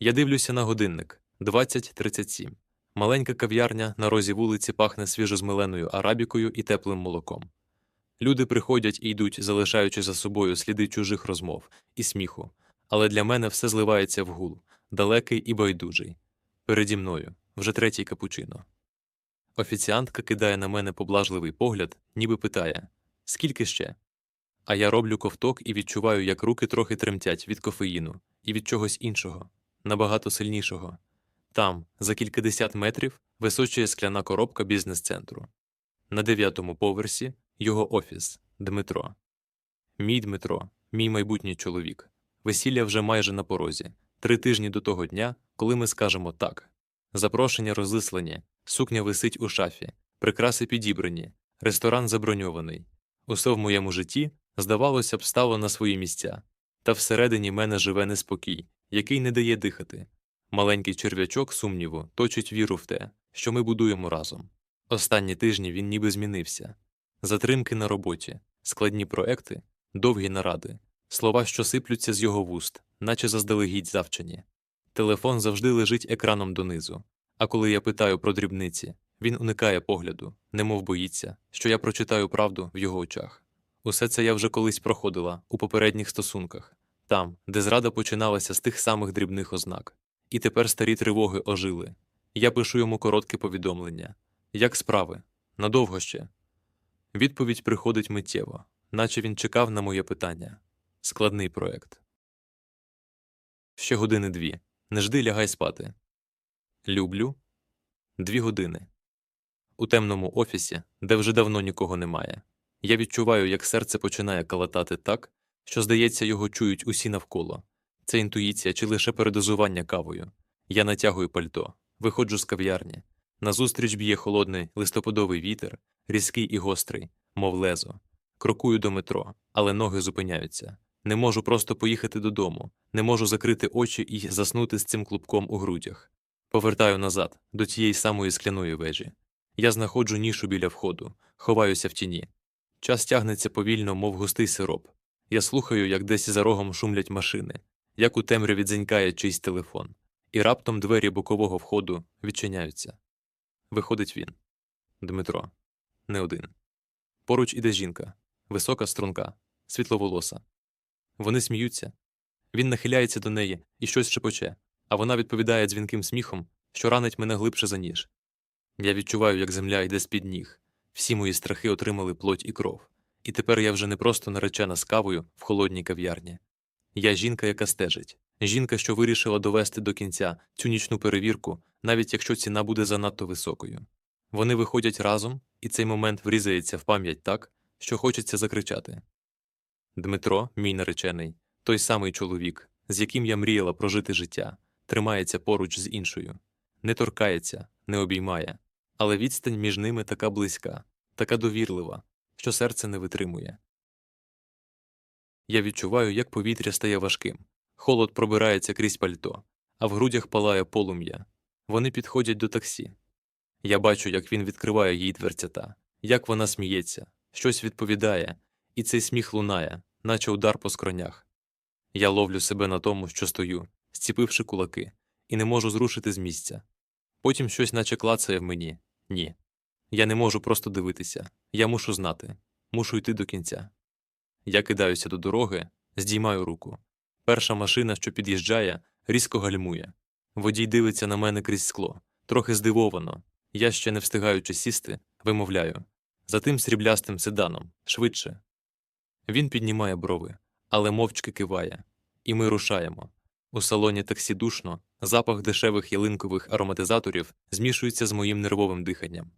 Я дивлюся на годинник 20.37. Маленька кав'ярня на розі вулиці пахне свіжозмеленою арабікою і теплим молоком. Люди приходять і йдуть, залишаючи за собою сліди чужих розмов і сміху, але для мене все зливається в гул, далекий і байдужий. Переді мною вже третій капучино. Офіціантка кидає на мене поблажливий погляд, ніби питає Скільки ще? А я роблю ковток і відчуваю, як руки трохи тремтять від кофеїну і від чогось іншого, набагато сильнішого. Там, за кількадесят метрів, височує скляна коробка бізнес-центру. На дев'ятому поверсі його офіс Дмитро. Мій Дмитро, мій майбутній чоловік. Весілля вже майже на порозі, три тижні до того дня, коли ми скажемо так. Запрошення розіслані, сукня висить у шафі, прикраси підібрані, ресторан заброньований. Усе в моєму житті, здавалося б, стало на свої місця, та всередині мене живе неспокій, який не дає дихати. Маленький черв'ячок сумніву точить віру в те, що ми будуємо разом. Останні тижні він ніби змінився. Затримки на роботі, складні проекти, довгі наради, слова, що сиплються з його вуст, наче заздалегідь завчені. Телефон завжди лежить екраном донизу, а коли я питаю про дрібниці, він уникає погляду, немов боїться, що я прочитаю правду в його очах. Усе це я вже колись проходила у попередніх стосунках, там, де зрада починалася з тих самих дрібних ознак. І тепер старі тривоги ожили. Я пишу йому коротке повідомлення. Як справи? Надовго ще? Відповідь приходить миттєво, наче він чекав на моє питання. Складний проект. Ще години дві. Не жди, лягай спати. Люблю. Дві години. У темному офісі, де вже давно нікого немає. Я відчуваю, як серце починає калатати так, що, здається, його чують усі навколо. Це інтуїція чи лише передозування кавою. Я натягую пальто, виходжу з кав'ярні. Назустріч б'є холодний листопадовий вітер, різкий і гострий, мов лезо. Крокую до метро, але ноги зупиняються. Не можу просто поїхати додому, не можу закрити очі і заснути з цим клубком у грудях. Повертаю назад, до тієї самої скляної вежі. Я знаходжу нішу біля входу, ховаюся в тіні. Час тягнеться повільно, мов густий сироп. Я слухаю, як десь за рогом шумлять машини, як у темряві дзенькає чийсь телефон, і раптом двері бокового входу відчиняються. Виходить він. Дмитро. Не один. Поруч іде жінка, висока струнка, світловолоса. Вони сміються. Він нахиляється до неї і щось шепоче, а вона відповідає дзвінким сміхом, що ранить мене глибше за ніж. Я відчуваю, як земля йде з-під ніг. Всі мої страхи отримали плоть і кров. І тепер я вже не просто наречена з кавою в холодній кав'ярні. Я жінка, яка стежить, жінка, що вирішила довести до кінця цю нічну перевірку, навіть якщо ціна буде занадто високою. Вони виходять разом, і цей момент врізається в пам'ять так, що хочеться закричати. Дмитро, мій наречений, той самий чоловік, з яким я мріяла прожити життя, тримається поруч з іншою, не торкається, не обіймає, але відстань між ними така близька, така довірлива, що серце не витримує. Я відчуваю, як повітря стає важким, холод пробирається крізь пальто, а в грудях палає полум'я. Вони підходять до таксі. Я бачу, як він відкриває їй дверцята, як вона сміється, щось відповідає, і цей сміх лунає, наче удар по скронях. Я ловлю себе на тому, що стою, зціпивши кулаки, і не можу зрушити з місця. Потім щось наче клацає в мені. Ні. Я не можу просто дивитися. Я мушу знати, мушу йти до кінця. Я кидаюся до дороги, здіймаю руку. Перша машина, що під'їжджає, різко гальмує. Водій дивиться на мене крізь скло, трохи здивовано. Я ще не встигаючи сісти, вимовляю за тим сріблястим седаном, швидше. Він піднімає брови, але мовчки киває, і ми рушаємо. У салоні таксі душно, запах дешевих ялинкових ароматизаторів змішується з моїм нервовим диханням.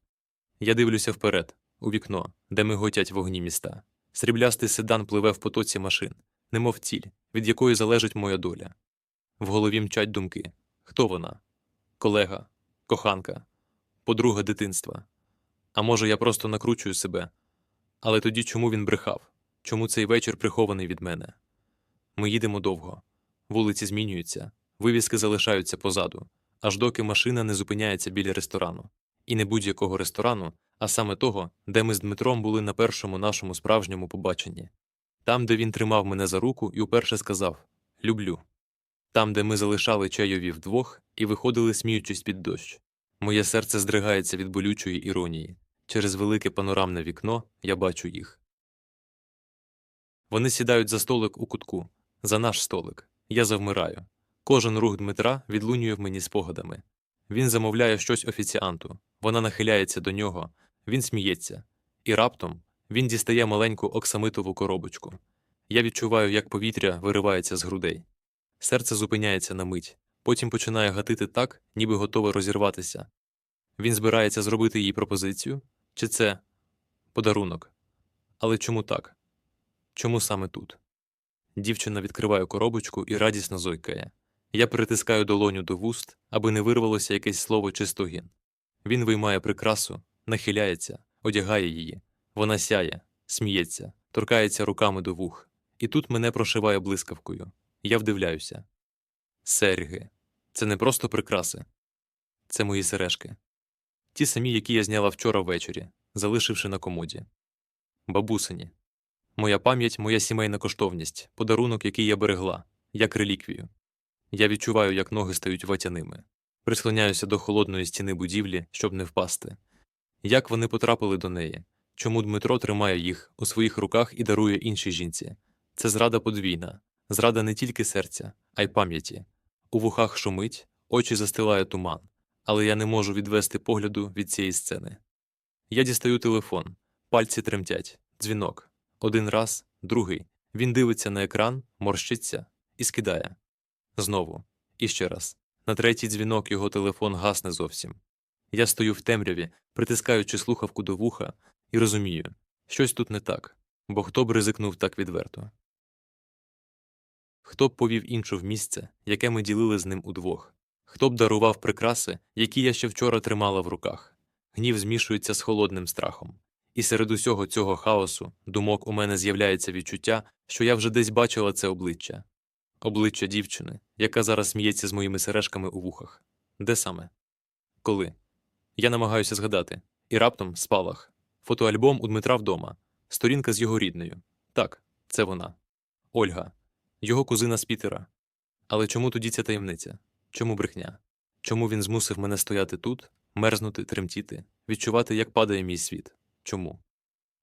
Я дивлюся вперед, у вікно, де миготять вогні міста. Сріблястий седан пливе в потоці машин, немов ціль, від якої залежить моя доля. В голові мчать думки хто вона? Колега, коханка, подруга дитинства. А може, я просто накручую себе. Але тоді чому він брехав? Чому цей вечір прихований від мене? Ми їдемо довго. Вулиці змінюються, вивіски залишаються позаду, аж доки машина не зупиняється біля ресторану. І не будь-якого ресторану, а саме того, де ми з Дмитром були на першому нашому справжньому побаченні. Там, де він тримав мене за руку і уперше сказав Люблю. там, де ми залишали чайові вдвох і виходили, сміючись під дощ. Моє серце здригається від болючої іронії. Через велике панорамне вікно я бачу їх. Вони сідають за столик у кутку, за наш столик. Я завмираю. Кожен рух Дмитра відлунює в мені спогадами. Він замовляє щось офіціанту, вона нахиляється до нього, він сміється, і раптом він дістає маленьку оксамитову коробочку. Я відчуваю, як повітря виривається з грудей. Серце зупиняється на мить, потім починає гатити так, ніби готове розірватися. Він збирається зробити їй пропозицію, чи це подарунок? Але чому так? Чому саме тут? Дівчина відкриває коробочку і радісно зойкає. Я притискаю долоню до вуст, аби не вирвалося якесь слово чи стогін. Він виймає прикрасу, нахиляється, одягає її. Вона сяє, сміється, торкається руками до вух. І тут мене прошиває блискавкою. Я вдивляюся. Серги. Це не просто прикраси. Це мої сережки. Ті самі, які я зняла вчора ввечері, залишивши на комоді. Бабусині. Моя пам'ять, моя сімейна коштовність, подарунок, який я берегла, як реліквію. Я відчуваю, як ноги стають ватяними. Прислоняюся до холодної стіни будівлі, щоб не впасти. Як вони потрапили до неї? Чому Дмитро тримає їх у своїх руках і дарує іншій жінці? Це зрада подвійна, зрада не тільки серця, а й пам'яті. У вухах шумить, очі застилає туман, але я не можу відвести погляду від цієї сцени. Я дістаю телефон, пальці тремтять, дзвінок. Один раз, другий. Він дивиться на екран, морщиться і скидає. Знову. І ще раз. На третій дзвінок його телефон гасне зовсім. Я стою в темряві, притискаючи слухавку до вуха, і розумію, щось тут не так, бо хто б ризикнув так відверто. Хто б повів іншу в місце, яке ми ділили з ним удвох, хто б дарував прикраси, які я ще вчора тримала в руках. Гнів змішується з холодним страхом. І серед усього цього хаосу думок у мене з'являється відчуття, що я вже десь бачила це обличчя. Обличчя дівчини, яка зараз сміється з моїми сережками у вухах. Де саме? Коли? Я намагаюся згадати. І раптом спалах. Фотоальбом у Дмитра вдома. Сторінка з його рідною. Так, це вона. Ольга. Його кузина з Пітера. Але чому тоді ця таємниця? Чому брехня? Чому він змусив мене стояти тут, мерзнути, тремтіти, відчувати, як падає мій світ? Чому?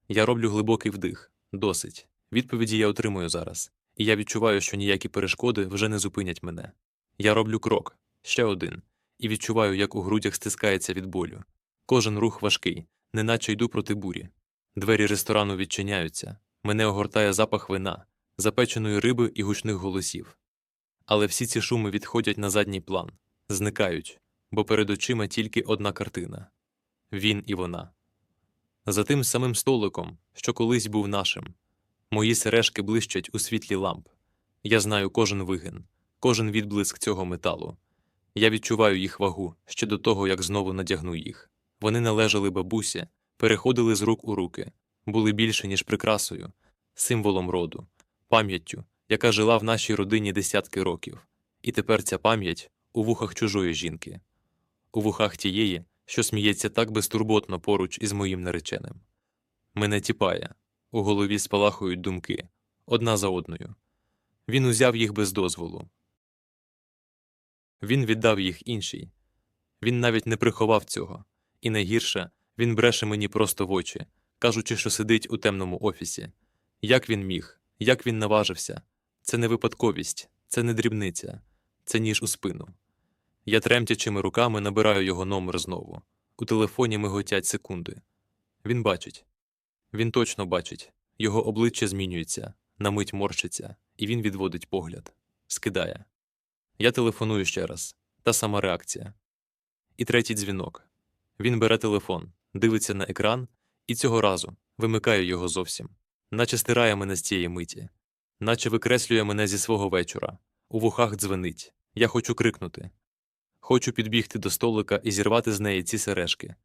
Я роблю глибокий вдих. Досить. Відповіді я отримую зараз. І я відчуваю, що ніякі перешкоди вже не зупинять мене. Я роблю крок, ще один, і відчуваю, як у грудях стискається від болю. Кожен рух важкий, неначе йду проти бурі. Двері ресторану відчиняються, мене огортає запах вина, запеченої риби і гучних голосів. Але всі ці шуми відходять на задній план, зникають, бо перед очима тільки одна картина він і вона. За тим самим столиком, що колись був нашим. Мої сережки блищать у світлі ламп. Я знаю кожен вигин, кожен відблиск цього металу. Я відчуваю їх вагу ще до того, як знову надягну їх. Вони належали бабусі, переходили з рук у руки, були більше, ніж прикрасою, символом роду, пам'яттю, яка жила в нашій родині десятки років. І тепер ця пам'ять у вухах чужої жінки, у вухах тієї, що сміється так безтурботно поруч із моїм нареченим. Мене тіпає. У голові спалахують думки одна за одною. Він узяв їх без дозволу. Він віддав їх іншій. Він навіть не приховав цього, і найгірше він бреше мені просто в очі, кажучи, що сидить у темному офісі. Як він міг, як він наважився? Це не випадковість, це не дрібниця, це ніж у спину. Я тремтячими руками набираю його номер знову. У телефоні миготять секунди. Він бачить. Він точно бачить, його обличчя змінюється, на мить морщиться, і він відводить погляд, скидає. Я телефоную ще раз та сама реакція. І третій дзвінок. Він бере телефон, дивиться на екран і цього разу вимикає його зовсім, наче стирає мене з цієї миті, наче викреслює мене зі свого вечора. У вухах дзвенить. Я хочу крикнути. Хочу підбігти до столика і зірвати з неї ці сережки.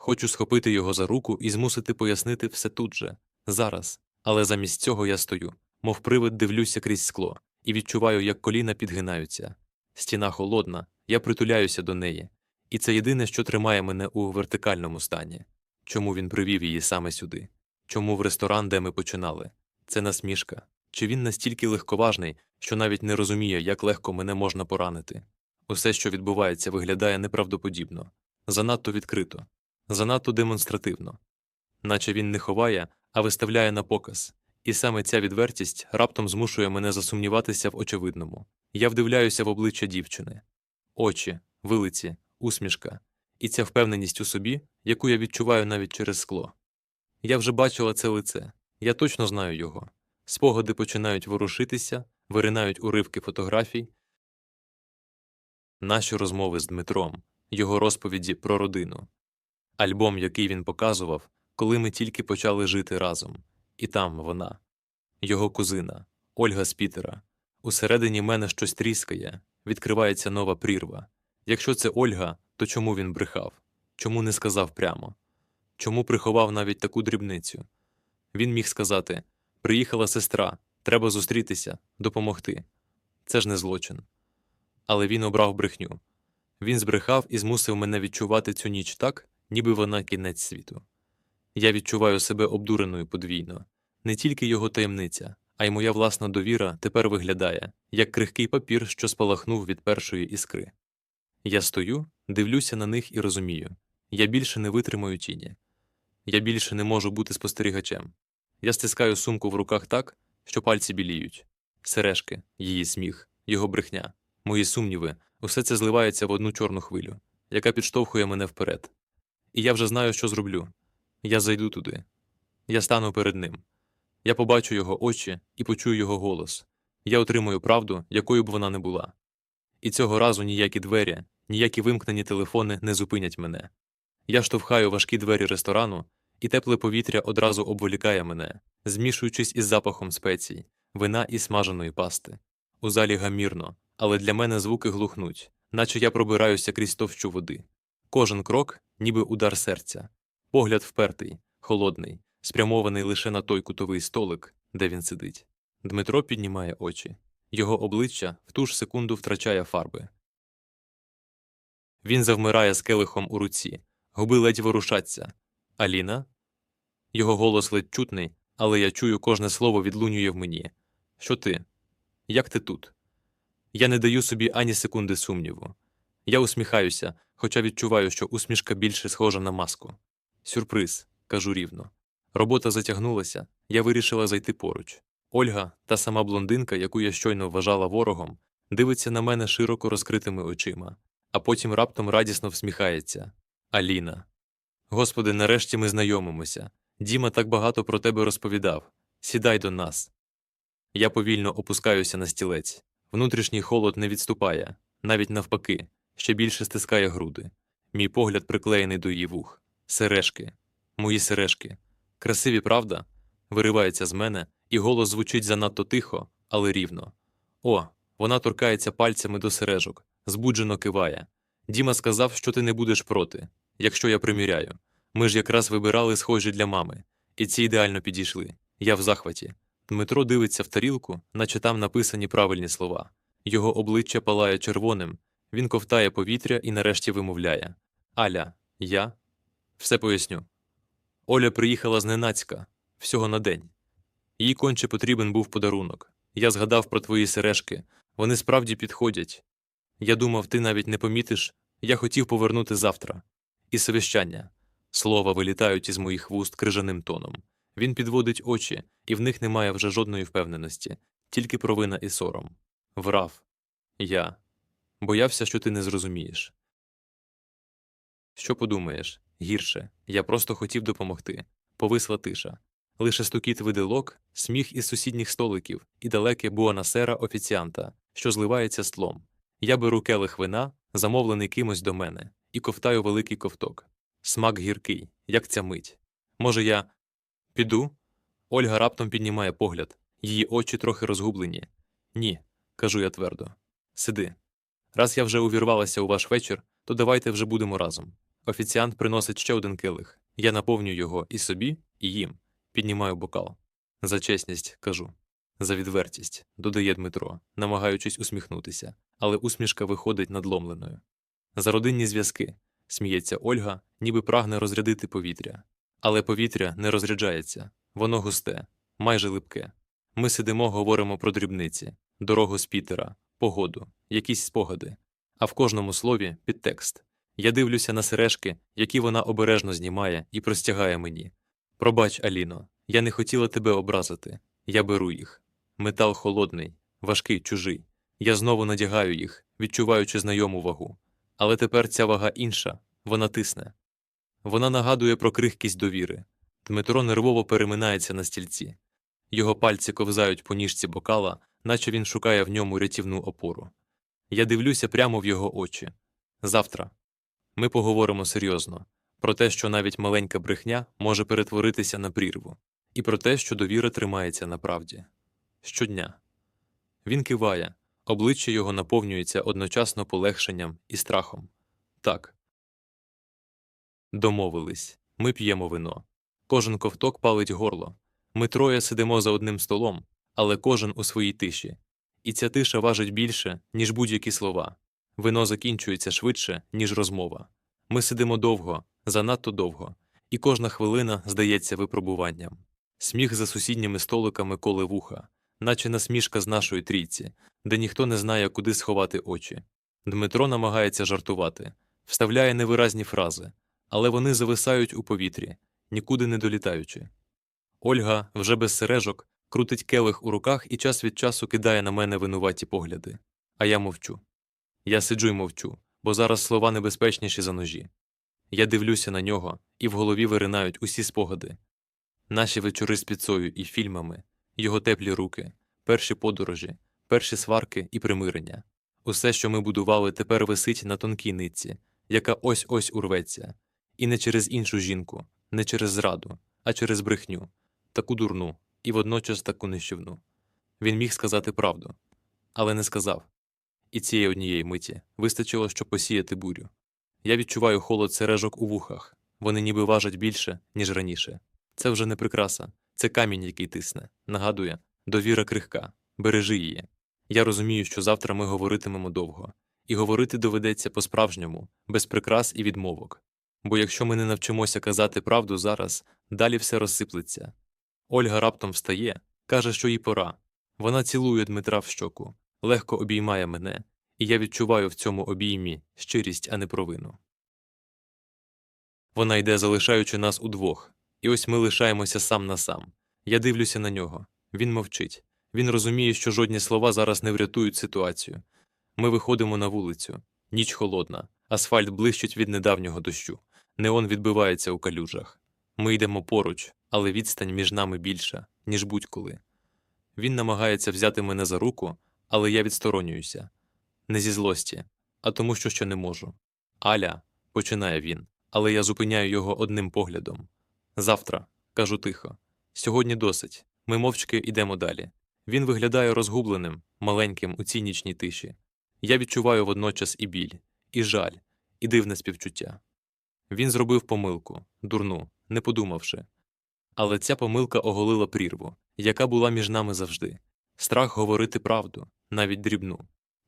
Хочу схопити його за руку і змусити пояснити все тут же, зараз, але замість цього я стою, мов привид дивлюся крізь скло, і відчуваю, як коліна підгинаються. Стіна холодна, я притуляюся до неї, і це єдине, що тримає мене у вертикальному стані. Чому він привів її саме сюди? Чому в ресторан, де ми починали? Це насмішка, Чи він настільки легковажний, що навіть не розуміє, як легко мене можна поранити? Усе, що відбувається, виглядає неправдоподібно, занадто відкрито, занадто демонстративно, наче він не ховає, а виставляє на показ. І саме ця відвертість раптом змушує мене засумніватися в очевидному. Я вдивляюся в обличчя дівчини. Очі, вилиці, усмішка, і ця впевненість у собі, яку я відчуваю навіть через скло. Я вже бачила це лице, я точно знаю його. Спогади починають ворушитися, виринають уривки фотографій. Наші розмови з Дмитром, його розповіді про родину, альбом, який він показував, коли ми тільки почали жити разом, і там вона, його кузина, Ольга з Пітера. Усередині мене щось тріскає, відкривається нова прірва. Якщо це Ольга, то чому він брехав? Чому не сказав прямо? Чому приховав навіть таку дрібницю? Він міг сказати Приїхала сестра, треба зустрітися, допомогти. Це ж не злочин. Але він обрав брехню. Він збрехав і змусив мене відчувати цю ніч так, ніби вона кінець світу. Я відчуваю себе обдуреною подвійно. Не тільки його таємниця, а й моя власна довіра тепер виглядає, як крихкий папір, що спалахнув від першої іскри. Я стою, дивлюся на них і розумію я більше не витримаю тіні. Я більше не можу бути спостерігачем. Я стискаю сумку в руках так, що пальці біліють. Сережки, її сміх, його брехня, мої сумніви, усе це зливається в одну чорну хвилю, яка підштовхує мене вперед. І я вже знаю, що зроблю. Я зайду туди. Я стану перед ним. Я побачу його очі і почую його голос. Я отримую правду, якою б вона не була. І цього разу ніякі двері, ніякі вимкнені телефони не зупинять мене. Я штовхаю важкі двері ресторану, і тепле повітря одразу обволікає мене, змішуючись із запахом спецій, вина і смаженої пасти. У залі гамірно, але для мене звуки глухнуть, наче я пробираюся крізь товщу води. Кожен крок, ніби удар серця, погляд впертий, холодний, спрямований лише на той кутовий столик, де він сидить. Дмитро піднімає очі. Його обличчя в ту ж секунду втрачає фарби. Він завмирає з келихом у руці, губи ледь ворушаться. Аліна? Його голос ледь чутний, але я чую кожне слово відлунює в мені. Що ти? Як ти тут? Я не даю собі ані секунди сумніву. Я усміхаюся, хоча відчуваю, що усмішка більше схожа на маску. Сюрприз, кажу рівно. Робота затягнулася, я вирішила зайти поруч. Ольга, та сама блондинка, яку я щойно вважала ворогом, дивиться на мене широко розкритими очима, а потім раптом радісно всміхається. Аліна. Господи, нарешті ми знайомимося. Діма так багато про тебе розповідав. Сідай до нас. Я повільно опускаюся на стілець. Внутрішній холод не відступає, навіть навпаки, ще більше стискає груди. Мій погляд приклеєний до її вух. Сережки, мої сережки. Красиві, правда? Виривається з мене, і голос звучить занадто тихо, але рівно. О, вона торкається пальцями до сережок, збуджено киває. Діма сказав, що ти не будеш проти, якщо я приміряю. Ми ж якраз вибирали схожі для мами, і ці ідеально підійшли. Я в захваті. Дмитро дивиться в тарілку, наче там написані правильні слова. Його обличчя палає червоним, він ковтає повітря і нарешті вимовляє Аля, я все поясню. Оля приїхала зненацька, всього на день. Їй конче потрібен був подарунок. Я згадав про твої сережки, вони справді підходять. Я думав, ти навіть не помітиш, я хотів повернути завтра. І совіщання. Слова вилітають із моїх вуст крижаним тоном. Він підводить очі, і в них немає вже жодної впевненості, тільки провина і сором. Врав. Я. Боявся, що ти не зрозумієш. Що подумаєш? Гірше. Я просто хотів допомогти. Повисла тиша. Лише стукіт виделок, сміх із сусідніх столиків і далеке буанасера офіціанта, що зливається з тлом. Я беру келих вина, замовлений кимось до мене, і ковтаю великий ковток. Смак гіркий, як ця мить. Може, я піду? Ольга раптом піднімає погляд, її очі трохи розгублені. Ні, кажу я твердо. Сиди. Раз я вже увірвалася у ваш вечір, то давайте вже будемо разом. Офіціант приносить ще один килих. Я наповнюю його і собі, і їм. Піднімаю бокал. За чесність кажу. За відвертість, додає Дмитро, намагаючись усміхнутися, але усмішка виходить надломленою. За родинні зв'язки, сміється Ольга, ніби прагне розрядити повітря. Але повітря не розряджається, воно густе, майже липке. Ми сидимо, говоримо про дрібниці, дорогу з Пітера, погоду, якісь спогади. А в кожному слові підтекст. Я дивлюся на сережки, які вона обережно знімає і простягає мені. Пробач, Аліно, я не хотіла тебе образити. Я беру їх. Метал холодний, важкий, чужий. Я знову надягаю їх, відчуваючи знайому вагу. Але тепер ця вага інша, вона тисне. Вона нагадує про крихкість довіри. Дмитро нервово переминається на стільці. Його пальці ковзають по ніжці бокала, наче він шукає в ньому рятівну опору. Я дивлюся прямо в його очі. Завтра ми поговоримо серйозно про те, що навіть маленька брехня може перетворитися на прірву, і про те, що довіра тримається на правді. Щодня. Він киває, обличчя його наповнюється одночасно полегшенням і страхом. Так. Домовились. Ми п'ємо вино. Кожен ковток палить горло. Ми троє сидимо за одним столом, але кожен у своїй тиші. І ця тиша важить більше, ніж будь-які слова. Вино закінчується швидше, ніж розмова. Ми сидимо довго, занадто довго, і кожна хвилина здається випробуванням. Сміх за сусідніми столиками коле вуха, наче насмішка з нашої трійці, де ніхто не знає, куди сховати очі. Дмитро намагається жартувати, вставляє невиразні фрази, але вони зависають у повітрі, нікуди не долітаючи. Ольга, вже без сережок, крутить келих у руках і час від часу кидає на мене винуваті погляди. А я мовчу. Я сиджу й мовчу, бо зараз слова небезпечніші за ножі. Я дивлюся на нього, і в голові виринають усі спогади. Наші вечори з піцою і фільмами, його теплі руки, перші подорожі, перші сварки і примирення. Усе, що ми будували, тепер висить на тонкій нитці, яка ось ось урветься, і не через іншу жінку, не через зраду, а через брехню, таку дурну і водночас таку нищівну. Він міг сказати правду, але не сказав. І цієї однієї миті вистачило, щоб посіяти бурю. Я відчуваю холод сережок у вухах, вони ніби важать більше, ніж раніше. Це вже не прикраса, це камінь, який тисне, нагадує, довіра крихка, бережи її. Я розумію, що завтра ми говоритимемо довго, і говорити доведеться по-справжньому, без прикрас і відмовок. Бо якщо ми не навчимося казати правду зараз, далі все розсиплеться. Ольга раптом встає, каже, що їй пора. Вона цілує Дмитра в щоку, легко обіймає мене, і я відчуваю в цьому обіймі щирість, а не провину. Вона йде, залишаючи нас удвох, і ось ми лишаємося сам на сам. Я дивлюся на нього. Він мовчить. Він розуміє, що жодні слова зараз не врятують ситуацію. Ми виходимо на вулицю. Ніч холодна, асфальт блищить від недавнього дощу. Неон відбивається у калюжах. Ми йдемо поруч, але відстань між нами більша, ніж будь-коли. Він намагається взяти мене за руку, але я відсторонююся. Не зі злості, а тому, що ще не можу. Аля, починає він, але я зупиняю його одним поглядом. Завтра, кажу тихо. Сьогодні досить. Ми мовчки йдемо далі. Він виглядає розгубленим, маленьким у цій нічній тиші. Я відчуваю водночас і біль, і жаль, і дивне співчуття. Він зробив помилку, дурну, не подумавши. Але ця помилка оголила прірву, яка була між нами завжди. Страх говорити правду, навіть дрібну.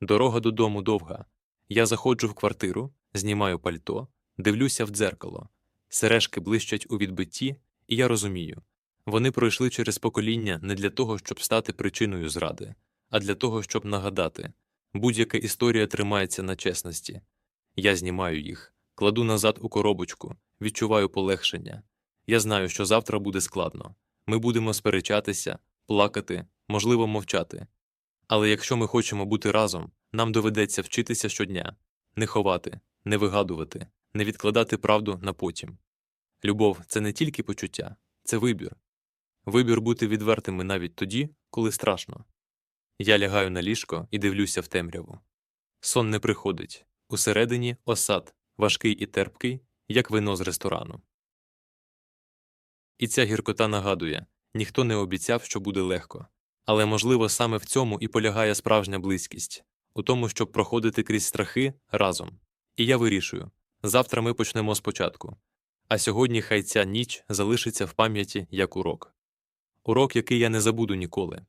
Дорога додому довга. Я заходжу в квартиру, знімаю пальто, дивлюся в дзеркало. Сережки блищать у відбитті, і я розумію вони пройшли через покоління не для того, щоб стати причиною зради, а для того, щоб нагадати будь-яка історія тримається на чесності. Я знімаю їх, кладу назад у коробочку, відчуваю полегшення. Я знаю, що завтра буде складно. Ми будемо сперечатися, плакати, можливо, мовчати. Але якщо ми хочемо бути разом, нам доведеться вчитися щодня не ховати, не вигадувати, не відкладати правду на потім. Любов це не тільки почуття, це вибір. Вибір бути відвертими навіть тоді, коли страшно. Я лягаю на ліжко і дивлюся в темряву. Сон не приходить. Усередині осад, важкий і терпкий, як вино з ресторану. І ця гіркота нагадує ніхто не обіцяв, що буде легко. Але, можливо, саме в цьому і полягає справжня близькість у тому, щоб проходити крізь страхи разом. І я вирішую завтра ми почнемо спочатку. А сьогодні хай ця ніч залишиться в пам'яті як урок. Урок, який я не забуду ніколи.